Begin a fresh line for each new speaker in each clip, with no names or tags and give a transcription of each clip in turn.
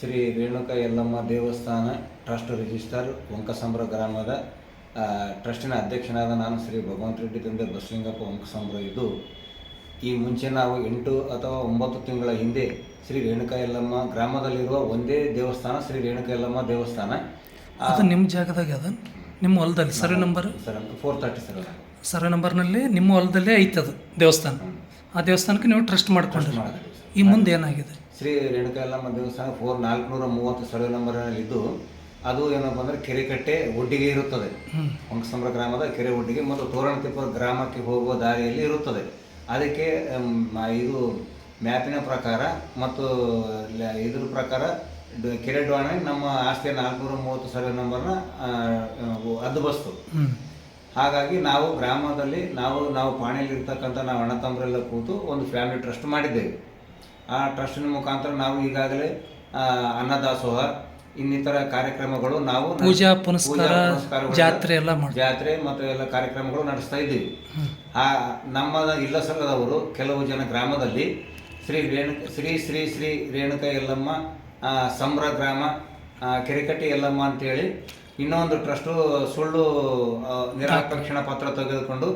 ಶ್ರೀ ರೇಣುಕ ಯಲ್ಲಮ್ಮ ದೇವಸ್ಥಾನ trust register ವಂಕಸಂಬ್ರ ಗ್ರಾಮದ ಟ್ರಸ್ಟಿನ ಅಧ್ಯಕ್ಷನಾದ ನಾನು ಶ್ರೀ ಭಗವಂತ ರೆಡ್ಡಿ ತಂದೆ ಬಸಲಿಂಗಪ್ಪ ವಂಕಸಂಬ್ರ ಇದು. ಈ ಮುಂಚೆ ನಾವು ಎಂಟು ಅಥವಾ ಒಂಬತ್ತು ತಿಂಗಳ ಹಿಂದೆ ಶ್ರೀ ರೇಣುಕಾ ಯಲ್ಲಮ್ಮ ಗ್ರಾಮದಲ್ಲಿರುವ ಒಂದೇ ದೇವಸ್ಥಾನ ಶ್ರೀ ರೇಣುಕ ಯಲ್ಲಮ್ಮ ದೇವಸ್ಥಾನ.
ಅದು ನಿಮ್ಮ ಜಾಗದಾಗ ಅದ? ನಿಮ್ಮ ಹೊಲದಲ್ಲಿ survey number?
Sir four thirty sir.
Survey ನಂಬರ್ನಲ್ಲಿ ನಿಮ್ಮ ಹೊಲದಲ್ಲೇ ಐತದು ದೇವಸ್ಥಾನ. ಆ ದೇವಸ್ಥಾನಕ್ಕೆ ನೀವು ಟ್ರಸ್ಟ್ ಮಾಡ್ಕೊಂಡ್ರಿ. ಈ ಮುಂದೆ ಏನಾಗಿದೆ?
ಶ್ರೀ ರೇಣುಕಾ ಯಲ್ಲಮ್ಮ ದೇವಸ್ಥಾನ ಫೋರ್ ನಾಲ್ಕುನೂರ ಮೂವತ್ತು ಸರ್ವೆ ನಂಬರ್ನಲ್ಲಿದ್ದು ಅದು ಏನಪ್ಪ ಅಂದರೆ ಕೆರೆಕಟ್ಟೆ ಒಡ್ಡಿಗೆ ಇರುತ್ತದೆ. ಹೊಂಗಸಂಬ್ರ ಗ್ರಾಮದ ಕೆರೆ ಒಡ್ಡಿಗೆ ಮತ್ತು ತೋರಣತಿಪ್ಪ ಗ್ರಾಮಕ್ಕೆ ಹೋಗುವ ದಾರಿಯಲ್ಲಿ ಇರುತ್ತದೆ. ಅದಕ್ಕೆ ಇದು ಮ್ಯಾಪಿನ ಪ್ರಕಾರ ಮತ್ತು ಇದ್ರ ಪ್ರಕಾರ ಕೆರೆ ಡೋಣೆ ನಮ್ಮ ಆಸ್ತಿಯ ನಾಲ್ಕುನೂರ ಮೂವತ್ತು ಸರ್ವೆ ನಂಬರ್ನ ಅದ್ದುಬಸ್ತು ಬಸ್ತು ಹಾಗಾಗಿ ನಾವು ಗ್ರಾಮದಲ್ಲಿ ನಾವು ನಾವು ಪಾಣಿಯಲ್ಲಿ ಇರ್ತಕ್ಕಂಥ ನಾವು ಅಣ್ಣ ತಮ್ಮರೆಲ್ಲ ಕೂತು ಒಂದು ಫ್ಯಾಮಿಲಿ ಟ್ರಸ್ಟ್ ಮಾಡಿದ್ದೇವೆ. ಆ ಟ್ರಸ್ಟಿನ ಮುಖಾಂತರ ನಾವು ಈಗಾಗಲೇ ಆ, ಅನ್ನದಾಸೋಹ ಇನ್ನಿತರ ಕಾರ್ಯಕ್ರಮಗಳು ನಾವು
ಪೂಜಾ ಪುನಸ್ಕಾರ ಜಾತ್ರೆ ಎಲ್ಲ
ಜಾತ್ರೆ ಮತ್ತು ಎಲ್ಲ ಕಾರ್ಯಕ್ರಮಗಳು ನಡೆಸ್ತಾ ಇದ್ದೀವಿ. ಆ ನಮ್ಮ ಇಲ್ಲಸಲ್ಲದವರು ಕೆಲವು ಜನ ಗ್ರಾಮದಲ್ಲಿ ಶ್ರೀ ರೇಣು ಶ್ರೀ ಶ್ರೀ ಶ್ರೀ ರೇಣುಕ ಎಲ್ಲಮ್ಮ ಆ, ಸಂಬ್ರ ಗ್ರಾಮ ಆ, ಕೆರೆಕಟ್ಟಿ ಎಲ್ಲಮ್ಮ ಅಂತೇಳಿ ಇನ್ನೊಂದು ಟ್ರಸ್ಟು ಸುಳ್ಳು ಆ, ಪತ್ರ ತೆಗೆದುಕೊಂಡು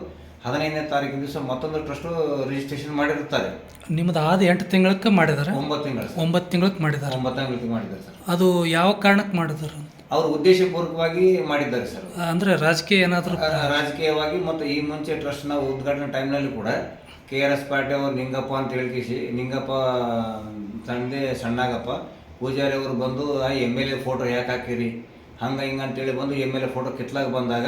ಹದಿನೈದನೇ ತಾರೀಕಿನ ದಿವಸ ಮತ್ತೊಂದು ಟ್ರಸ್ಟು ರಿಜಿಸ್ಟ್ರೇಷನ್ ಮಾಡಿರುತ್ತಾರೆ.
ನಿಮ್ದು ಆದ ಎಂಟು ತಿಂಗಳಕ್ಕೆ ಮಾಡಿದ್ದಾರೆ?
ಒಂಬತ್ತು ತಿಂಗಳು.
ಒಂಬತ್ತು ತಿಂಗಳಕ್ಕೆ ಮಾಡಿದ್ದಾರೆ.
ಒಂಬತ್ತು ತಿಂಗಳಿಗೆ ಮಾಡಿದ್ದಾರೆ ಸರ್.
ಅದು ಯಾವ ಕಾರಣಕ್ಕೆ ಮಾಡಿದ್ದಾರೆ?
ಅವರು ಉದ್ದೇಶಪೂರ್ವಕವಾಗಿ ಮಾಡಿದ್ದಾರೆ ಸರ್.
ಅಂದರೆ ರಾಜಕೀಯ ಏನಾದರೂ
ರಾಜಕೀಯವಾಗಿ ಮತ್ತು ಈ ಮುಂಚೆ ಟ್ರಸ್ಟ್ ನಾವು ಉದ್ಘಾಟನೆ ಟೈಮ್ನಲ್ಲಿ ಕೂಡ ಕೆ ಆರ್ ಎಸ್ ಪಾರ್ಟಿ ಅವರು ನಿಂಗಪ್ಪ ಅಂತ ಹೇಳ್ಕಿಸಿ ನಿಂಗಪ್ಪ ತಂದೆ ಸಣ್ಣಾಗಪ್ಪ ಪೂಜಾರಿ ಅವರು ಬಂದು ಎಂ ಎಲ್ ಎ ಫೋಟೋ ಯಾಕೆ ಹಾಕಿರಿ? ಹಂಗೆ ಹಿಂಗೆ ಅಂತೇಳಿ ಬಂದು ಎಂ ಎಲ್ ಎ ಫೋಟೋ ಕಿತ್ಲಾಗ ಬಂದಾಗ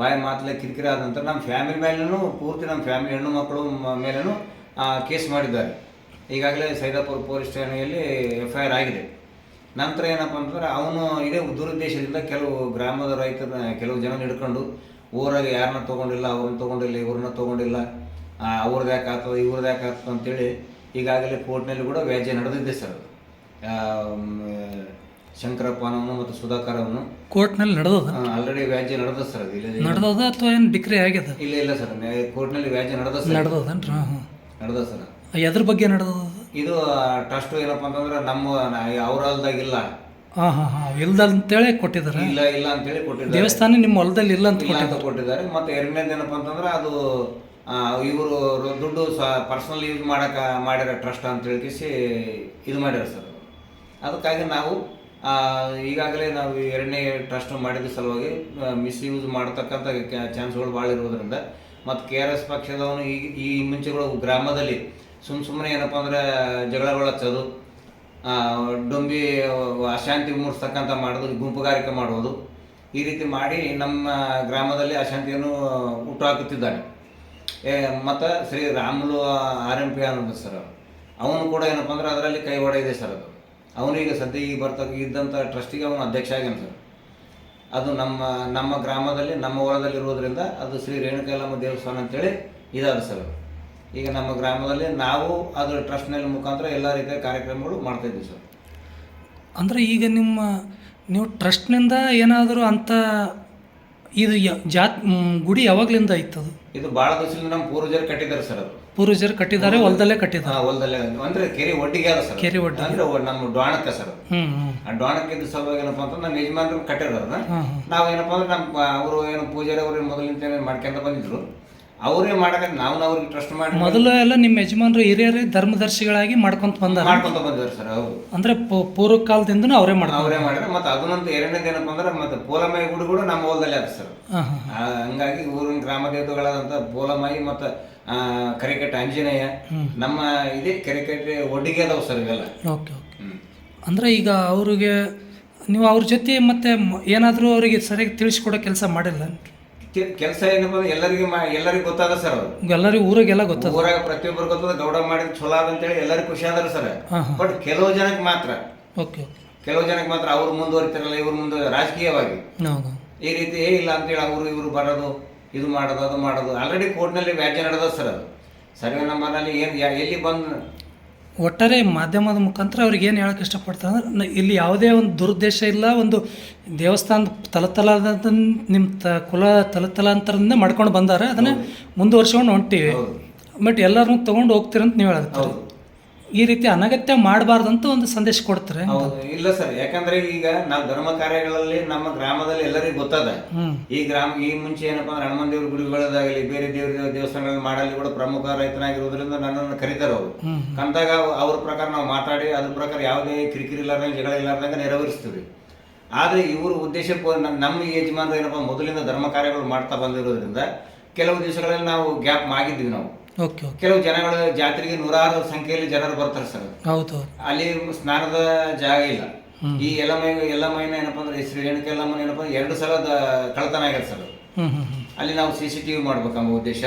ಬಾಯಿ ಮಾತಲ್ಲೇ ಕಿರಿಕಿರಿ ಆದ ನಂತರ ನಮ್ಮ ಫ್ಯಾಮಿಲಿ ಮೇಲೂ, ಪೂರ್ತಿ ನಮ್ಮ ಫ್ಯಾಮಿಲಿ ಹೆಣ್ಣು ಮಕ್ಕಳು ಮೇಲೂ ಕೇಸ್ ಮಾಡಿದ್ದಾರೆ. ಈಗಾಗಲೇ ಸೈದಾಪುರ ಪೊಲೀಸ್ ಠಾಣೆಯಲ್ಲಿ ಎಫ್ ಐ ಆರ್ ಆಗಿದೆ. ನಂತರ ಏನಪ್ಪ ಅಂತಂದ್ರೆ ಅವನು ಇದೇ ದುರುದ್ದೇಶದಿಂದ ಕೆಲವು ಗ್ರಾಮದ ರೈತರನ್ನ, ಕೆಲವು ಜನ ಹಿಡ್ಕೊಂಡು, ಊರಾಗ ಯಾರನ್ನ ತೊಗೊಂಡಿಲ್ಲ, ಅವ್ರನ್ನ ತೊಗೊಂಡಿಲ್ಲ, ಇವ್ರನ್ನ ತೊಗೊಂಡಿಲ್ಲ ಅವ್ರದ್ದು ಯಾಕೆ ಆಗ್ತದೆ, ಇವ್ರದ್ದು ಯಾಕೆ ಆಗ್ತದೆ ಅಂತೇಳಿ ಈಗಾಗಲೇ ಕೋರ್ಟ್ನಲ್ಲಿ ಕೂಡ ವ್ಯಾಜ್ಯ ನಡೆದಿದ್ದೆ ಸರ್ ಶಂಕರಪ್ಪನವನು ಮತ್ತು ಸುಧಾಕರವನು
ಕೋರ್ಟ್ನಲ್ಲಿ ನಡೆದದ?
ಆಲ್ರೆಡಿ ವ್ಯಾಜ್ಯ ನಡೆದ ಸರ್ ಅದು. ಇಲ್ಲ
ನಡೆದದ ಅಥವಾ ಏನು ಡಿಕ್ರಿ ಆಗ್ಯದ
ಇಲ್ಲ ಇಲ್ಲ ಸರ್ ಕೋರ್ಟ್ನಲ್ಲಿ ವ್ಯಾಜ್ಯ ನಡೆದ ಸರ್.
ನಡೆದದನ್ರಿ? ಹಾಂ
ನಡೆದ ಸರ್.
ಎದ್ರ ಬಗ್ಗೆ ನಡೆದದ?
ಇದು ಟ್ರಸ್ಟ್ ಏನಪ್ಪ ಅಂತಂದ್ರೆ ನಮ್ಮ ಅವ್ರ ಹೊಲ್ದಾಗಿಲ್ಲ
ಹಾಂ ಹಾಂ ಹಾಂ. ಇಲ್ದಂತೇಳಿ ಕೊಟ್ಟಿದ್ದಾರೆ?
ಇಲ್ಲ ಇಲ್ಲ ಅಂತೇಳಿ ಕೊಟ್ಟಿದ್ದಾರೆ.
ದೇವಸ್ಥಾನ ನಿಮ್ಮ ಹೊಲದಲ್ಲಿ ಇಲ್ಲ ಅಂತ
ಇಲ್ಲ ಅಂತ ಕೊಟ್ಟಿದ್ದಾರೆ? ಮತ್ತೆ ಎರಡನೇದು ಏನಪ್ಪ ಅಂತಂದ್ರೆ ಅದು ಇವರು ದುಡ್ಡು ಪರ್ಸನಲ್ ಯೂಸ್ ಮಾಡಕ ಮಾಡ್ಯಾರ ಟ್ರಸ್ಟ್ ಅಂತ ಹೇಳ್ಕಿಸಿ ಇದು ಮಾಡ್ಯಾರ ಸರ್. ಅದಕ್ಕಾಗಿ ನಾವು ಈಗಾಗಲೇ ನಾವು ಎರಡನೇ ಟ್ರಸ್ಟ್ ಮಾಡಿದ ಸಲುವಾಗಿ ಮಿಸ್ಯೂಸ್ ಮಾಡ್ತಕ್ಕಂಥ ಚಾನ್ಸ್ಗಳು ಭಾಳ ಇರೋದ್ರಿಂದ ಮತ್ತು ಕೆ ಆರ್ ಎಸ್ ಪಕ್ಷದವನು ಈ ಈ ಮುಂಚೆಗಳು ಗ್ರಾಮದಲ್ಲಿ ಸುಮ್ಮ ಸುಮ್ಮನೆ ಏನಪ್ಪ ಅಂದರೆ ಜಗಳಗಳು ಹಚ್ಚೋದು ಡೊಂಬಿ, ಅಶಾಂತಿ ಮೂಡಿಸ್ತಕ್ಕಂಥ ಮಾಡೋದು, ಗುಂಪುಗಾರಿಕೆ ಮಾಡೋದು, ಈ ರೀತಿ ಮಾಡಿ ನಮ್ಮ ಗ್ರಾಮದಲ್ಲಿ ಅಶಾಂತಿಯನ್ನು ಹುಟ್ಟುಹಾಕುತ್ತಿದ್ದಾನೆ ಮತ್ತು Shri Ramulu R M P ಅನ್ನೋದು ಸರ್ ಅವನು. ಕೂಡ ಏನಪ್ಪ ಅಂದ್ರೆ ಅದರಲ್ಲಿ ಕೈ ಇದೆ ಸರ್ ಅದು. ಅವನಿಗೆ ಸದ್ಯ ಈಗ ಬರ್ತಕ್ಕ ಇದ್ದಂಥ ಟ್ರಸ್ಟಿಗೆ ಅವನು ಅಧ್ಯಕ್ಷ ಆಗ್ಯಾನ ಸರ್. ಅದು ನಮ್ಮ ನಮ್ಮ ಗ್ರಾಮದಲ್ಲಿ, ನಮ್ಮ ಹೊಲದಲ್ಲಿರೋದ್ರಿಂದ ಅದು ಶ್ರೀ ರೇಣುಕಾಲಮ್ಮ ದೇವಸ್ಥಾನ ಅಂತೇಳಿ ಇದಾದ ಸರ್ ಈಗ ನಮ್ಮ ಗ್ರಾಮದಲ್ಲಿ ನಾವು ಅದರ ಟ್ರಸ್ಟ್ನಲ್ಲಿ ಮುಖಾಂತರ ಎಲ್ಲ ರೀತಿಯ ಕಾರ್ಯಕ್ರಮಗಳು ಮಾಡ್ತಾಯಿದ್ವಿ ಸರ್.
ಅಂದರೆ ಈಗ ನಿಮ್ಮ, ನೀವು ಟ್ರಸ್ಟ್ನಿಂದ ಏನಾದರೂ ಅಂಥ ಇದು ಯ- ಜಾತ್ ಮ್, ಗುಡಿ ಯಾವಾಗ್ಲಿಂದ ಐತದು
ಇದು ಬಹಳ ದಿವಸದಿಂದ ನಮ್ಮ ಪೂರ್ವಜರು ಕಟ್ಟಿದ್ದಾರೆ ಸರ್ ಅದು.
ಪೂರ್ವಜರು ಕಟ್ಟಿದ್ದಾರೆ ಹೊಲದಲ್ಲೇ ಕಟ್ಟಿದ್ದಾರೆ.
ಹಾ, ಹೊಲದಲ್ಲೇ ಅಂದ್ರೆ ಕೆರೆ ಒಟ್ಟಿಗೆ ಅದ ಸರ್
ಕೆರೆ ಒಡ್ಡಿಗೆ.
ಅಂದ್ರೆ ಒ- ನಮ್ಮ ಡಾಣಕ್ಕೆ ಸರ್
ಹ್ಮ್
ಆ ಡಾಣಕ್ಕೆ ಇದ್ದ ಸಲುವಾಗಿ ಏನಪ್ಪಾ ಅಂತಂದ್ರೆ ನಮ್ಮ ಯಜಮಾನರು ಕಟ್ಟಿರೋದನ್ನ
ನಾವು ಏನಪ್ಪಾ
ನಾವೇನಪ್ಪ ಅಂದ್ರೆ ನಮ್ಮ ಅವರು ಏನು ಪೂಜಾರಿ ಅವರು ಮೊದಲಿಂದ ಮಾಡ್ಕೊಂತ ಬಂದಿದ್ರು ಅವರೇ ಮಾಡಕ ನಾವು ಅವ್ರಿಗೆ ಟ್ರಸ್ಟ್ ಮಾಡಿ
ಮೊದಲು ಎಲ್ಲ ನಿಮ್ಮ ಯಜಮಾನರು ಹಿರಿಯರೇ ಧರ್ಮದರ್ಶಿಗಳಾಗಿ ಮಾಡ್ಕೊಂತ ಬಂದಾರ?
ಮಾಡ್ಕೊಂತ ಬಂದಿದ್ದಾರೆ ಸರ್ ಹೌದು.
ಅಂದ್ರೆ ಪೂರ್ವ ಕಾಲದಿಂದನೂ ಅವರೇ ಮಾಡ್ತಾರೆ
ಅವರೇ ಮಾಡಿದ್ರೆ ಮತ್ತೆ ಅದನ್ನಂತ ಎರಡನೇದು ಏನಪ್ಪ ಅಂದ್ರೆ ಮತ್ತೆ ಪೋಲಮಾಯಿ ಗುಡಿ ಕೂಡ ನಮ್ಮ ಹೊಲದಲ್ಲಿ ಆದ ಸರ್. ಹಂಗಾಗಿ ಊರಿನ ಗ್ರಾಮ ದೇವತೆಗಳಾದಂಥ ಬೋಲಮಾಯಿ ಮತ್ತು ಕರಿಕಟ್ಟೆ ಆಂಜನೇಯ ನಮ್ಮ ಇದೇ ಕರೆಕಟ್ಟೆ ಒಡ್ಡಿಗೆ ಅದಾವ ಸರ್ ಇವೆಲ್ಲ.
Okay okay. ಅಂದರೆ ಈಗ ಅವ್ರಿಗೆ ನೀವು ಅವ್ರ ಜೊತೆ ಮತ್ತೆ ಏನಾದರೂ ಅವರಿಗೆ ಸರಿಯಾಗಿ ತಿಳಿಸ್ಕೊಡೋ ಕೆಲಸ ಮಾಡಿಲ್ಲ
ಕೆಲಸ ಏನಪ್ಪ ಎಲ್ಲರಿಗೆ ಎಲ್ಲರಿಗೂ ಗೊತ್ತಾದ ಸರ್ ಅದು.
ಎಲ್ಲರಿಗೂ ಊರಿಗೆಲ್ಲ ಗೊತ್ತದ?
ಊರಾಗ ಪ್ರತಿಯೊಬ್ಬರು ಗೊತ್ತದ ಗೌಡ ಮಾಡಿದ ಚಲೋ ಅದ ಅಂತೇಳಿ ಎಲ್ಲರಿಗೂ ಖುಷಿ ಅದಾರ ಸರ್. ಬಟ್ ಕೆಲವು ಜನಕ್ಕೆ ಮಾತ್ರ
ಓಕೆ
ಕೆಲವು ಜನಕ್ಕೆ ಮಾತ್ರ ಅವ್ರು ಮುಂದುವರಿತಾರಲ್ಲ ಇವ್ರು ಮುಂದೆ ರಾಜಕೀಯವಾಗಿ. ಈ ರೀತಿ ಏ ಇಲ್ಲ ಅಂತೇಳಿ ಅವರು ಇವರು ಬರೋದು ಇದು ಮಾಡೋದು ಅದು ಮಾಡೋದು. ಆಲ್ರೆಡಿ ಕೋರ್ಟ್ನಲ್ಲಿ ವ್ಯಾಜ್ಯ ನಡೆದ ಸರ್ ಅದು. ಸರ್ವೆ ನಂಬರ್ನಲ್ಲಿ ಏನು ಎಲ್ಲಿ ಬಂದು
ಒಟ್ಟಾರೆ ಮಾಧ್ಯಮದ ಮುಖಾಂತರ ಅವ್ರಿಗೆ ಏನು ಹೇಳಕ್ಕೆ ಇಷ್ಟಪಡ್ತಾರೆ ಅಂದ್ರೆ ನ- ಇಲ್ಲಿ ಯಾವುದೇ ಒಂದು ದುರುದ್ದೇಶ ಇಲ್ಲ ಒಂದು ದೇವಸ್ಥಾನದ ತಲತಲಾದ ನಿಮ್ಮ ತ ಕುಲ ತಲತಲಾಂತರದಿಂದ ಮಾಡ್ಕೊಂಡು ಬಂದಾರೆ ಅದನ್ನು ಮುಂದುವರ್ಸ್ಕೊಂಡು ಹೊಂಟಿವಿ. ಬಟ್ ಎಲ್ಲರನ್ನೂ ತೊಗೊಂಡು ಹೋಗ್ತೀರಂತ ನೀವು ಹೇಳತ್ತೀರಿ. ಈ ರೀತಿ ಅನಗತ್ಯ ಮಾಡಬಾರ್ದಂತ ಒಂದು ಸಂದೇಶ ಕೊಡ್ತಾರೆ
ಹೌದು ಇಲ್ಲ ಸರ್. ಯಾಕಂದ್ರೆ ಈಗ ನಾವು ಧರ್ಮ ಕಾರ್ಯಗಳಲ್ಲಿ ನಮ್ಮ ಗ್ರಾಮದಲ್ಲಿ ಎಲ್ಲರಿಗೂ ಗೊತ್ತದ. ಈ ಗ್ರಾಮ ಈ ಮುಂಚೆ ಏನಪ್ಪಾ ಅಂದ್ರೆ ಹನುಮನ್ ದೇವ್ರ ಗುಡಿಗಳದಾಗಲಿ ಬೇರೆ ದೇವ್ರ ದೇವಸ್ಥಾನಗಳಲ್ಲಿ ಮಾಡಲಿ ಕೂಡ ಪ್ರಮುಖ ರೈತನಾಗಿರೋದ್ರಿಂದ ನನ್ನನ್ನು ಕರೀತಾರೆ ಅವರು.
ಕಂದಾಗ
ಕಂತಾಗ ಅವ್ರ ಪ್ರಕಾರ ನಾವು ಮಾತಾಡಿ ಅದ್ರ ಪ್ರಕಾರ ಯಾವುದೇ ಕಿರಿಕಿರಿ ಇಲ್ಲಾರ್ದಂಗೆ ಜಗಳ ಇಲ್ಲಾರ್ದಂಗೆ ನೆರವೇರಿಸ್ತೀವಿ. ಆದರೆ ಇವ್ರ ಉದ್ದೇಶ ನಮ್ಮ ಯಜಮಾನರು ಏನಪ್ಪಾ ಮೊದಲಿಂದ ಧರ್ಮ ಕಾರ್ಯಗಳು ಮಾಡ್ತಾ ಬಂದಿರೋದ್ರಿಂದ ಕೆಲವು ದಿವಸಗಳಲ್ಲಿ ನಾವು ಗ್ಯಾಪ್ ಆಗಿದ್ವಿ ನಾವು.
Okay okay.
ಕೆಲವು ಜನಗಳ ಜಾತ್ರೆಗೆ ನೂರಾರು ಸಂಖ್ಯೆಯಲ್ಲಿ ಜನರು ಬರ್ತಾರೆ ಸರ್.
ಹೌದು
ಅಲ್ಲಿ ಸ್ನಾನದ ಜಾಗ ಇಲ್ಲ. ಈ ಎಲ್ಲಮೈ ಎಲ್ಲಮ್ಮನ ಏನಪ್ಪ ಅಂದ್ರೆ ಶ್ರೀ ರೇಣುಕ ಎಲ್ಲಮ್ಮನ ಏನಪ್ಪ ಅಂದ್ರೆ ಎರಡು ಸಲ ಕಳತನ ಕಳ್ತನ ಆಗ್ಯದ ಸರ್. ಅಲ್ಲಿ ನಾವು ಸಿ ಸಿ ಟಿವಿ ಮಾಡ್ಬೇಕಂಬ ಉದ್ದೇಶ.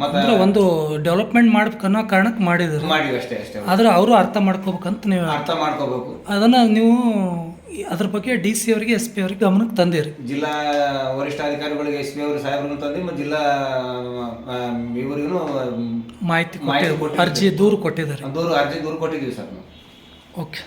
ಮತ್ತೆ
ಅಂದ್ರೆ ಒಂದು ಡೆವಲಪ್ಮೆಂಟ್ ಮಾಡ್ಬೇಕು ಅನ್ನೋ ಕಾರಣಕ್ಕೆ ಮಾಡಿದ್ರು.
ಮಾಡಿವಿ ಅಷ್ಟೇ ಅಷ್ಟೇ.
ಆದ್ರೆ ಅವರು ಅರ್ಥ ಮಾಡ್ಕೋಬೇಕಂತ ನೀವು
ಅರ್ಥ ಮಾಡ್ಕೋಬೇಕು.
ಅದನ್ನ ನೀವು ಅದ್ರ ಬಗ್ಗೆ ಡಿ ಸಿ ಅವರಿಗೆ ಎಸ್ ಪಿ ಅವರಿಗೆ ಗಮನಕ್ಕೆ ತಂದಿರಿ.
ಜಿಲ್ಲಾ ವರಿಷ್ಠಾಧಿಕಾರಿಗಳಿಗೆ ಎಸ್ ಪಿ ಅವರು ಸಾಹೇಬರನ್ನು ತಂದು ಮತ್ತು ಜಿಲ್ಲಾ ಇವರಿಗೂ
ಮಾಹಿತಿ
ಮಾಹಿತಿ
ಕೊಟ್ಟು ಅರ್ಜಿ ದೂರು ಕೊಟ್ಟಿದ್ದಾರೆ.
ದೂರು ಅರ್ಜಿ ದೂರು ಕೊಟ್ಟಿದ್ದೀವಿ ಸರ್ ನಾವು.
ಓಕೆ